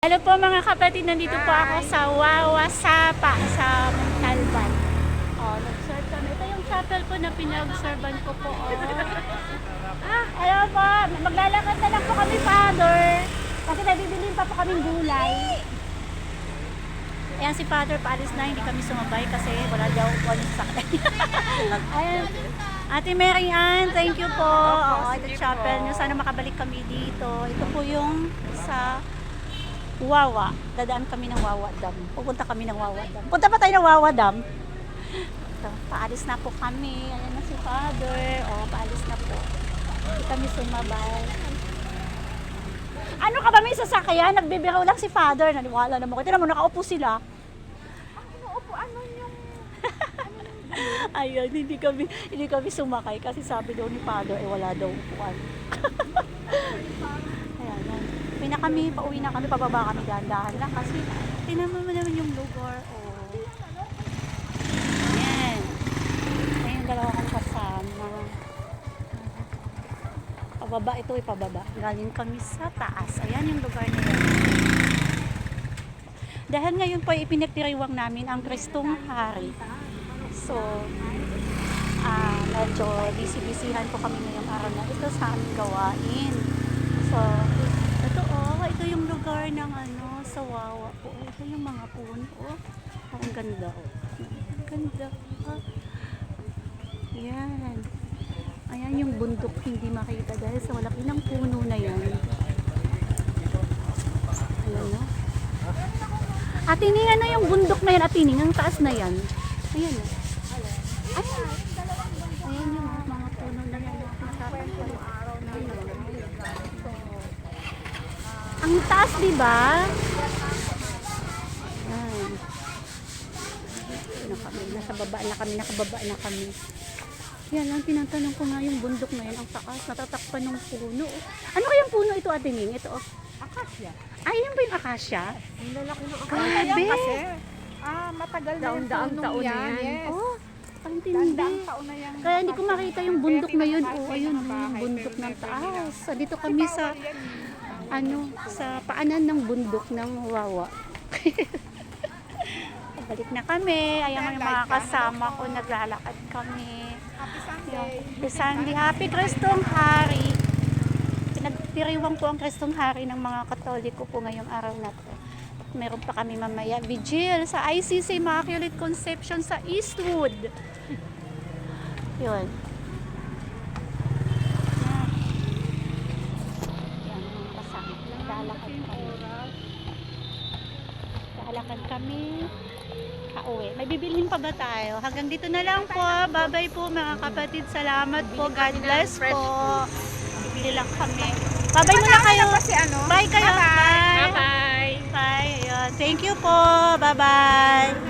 Hello po mga kapatid, nandito po ako sa Wawa Sapa sa Montalban. Oh, nag-serve kami. Ito yung chapel po na pinag-servan ko po. Oh. ah, hello po. Maglalakad na lang po kami, Father. Kasi nabibilin pa po kaming gulay. Ayan si Father, paalis na, hindi kami sumabay kasi wala daw po ano sa. Ayan. Ate Mary Ann, thank you po. Oo, ito chapel nyo. Sana makabalik kami dito. Ito po yung sa Wawa. Dadaan kami ng Wawa Dam. Pupunta kami ng Wawa Dam. Punta pa tayo ng Wawa Dam. Ito, paalis na po kami. Ayan na si Father. O, paalis na po. Hindi kami sumabay. Ano ka ba may sasakyan? Nagbibiro lang si Father. Naniwala naman ko. Tinan mo, nakaupo sila. Opo, ano yung... Ayun, hindi kami hindi kami sumakay kasi sabi daw ni Father eh wala daw upuan. Ayan, yan. Uwi na kami, pauwi na kami, pababa kami dahan-dahan lang kasi tingnan mo naman yung lugar. Oh. Ayan. Ayan yung dalawa kong kasama. Pababa, ito ay pababa. Galing kami sa taas. Ayan yung lugar yun. Dahil ngayon po ay ipinagdiriwang namin ang Kristong Hari. So, ah medyo busy-busyhan po kami ngayong araw na ito sa aming gawain. So, ito oh, ito yung lugar ng ano, sa Wawa po. Ito yung mga puno. Oh, ang ganda oh. Ang ganda. Ah. Yan. Ayan yung bundok hindi makita dahil sa malaki ng puno na yan. Ayan no? Atiningan na yung bundok na yan, atining, ang taas na yan. Ayan oh. Ayan. Ayan yung mga puno na yan. Nakakapal ko yung araw na yun. So, ang taas, di ba? Ayan. Na kami, nasa baba na kami, nakababa na kami. Yan lang, tinatanong ko nga yung bundok na yan, ang taas, natatakpan ng puno. Ano kayang puno ito, Ate Ning? Ito, oh. Akasya. Ay, yan ba yung akasya? Ang lalaki ng Grabe. akasya yan kasi. Ah, matagal na yung Daang-daang punong taon na yan. yan. Yes. Oh, ang tindi. Daang-daang taon na yan. Kaya hindi ko makita yung bundok na yun. Oh, ayun, yung bundok ng taas. So, dito kami sa. Ano, sa paanan ng bundok ng Wawa. Balik na kami. Ayan yung mga kasama ko, naglalakad kami. Happy Sunday. Happy Sunday. Happy Kristong Hari. Pinagdiriwang po ang Kristong Hari ng mga Katoliko po ngayong araw na to. At meron pa kami mamaya vigil sa ICC Immaculate Conception sa Eastwood. Yun. Yan, mga kasama. Lalakad kami. Lalakad kami. Pauwi. May bibilhin pa ba tayo? Hanggang dito na lang po. Bye-bye po mga kapatid. Salamat po. God bless po. Bibili lang kami. Bye-bye muna kayo. Ano? Bye kayo. Bye. Bye. Ayun. Thank you po. Bye-bye.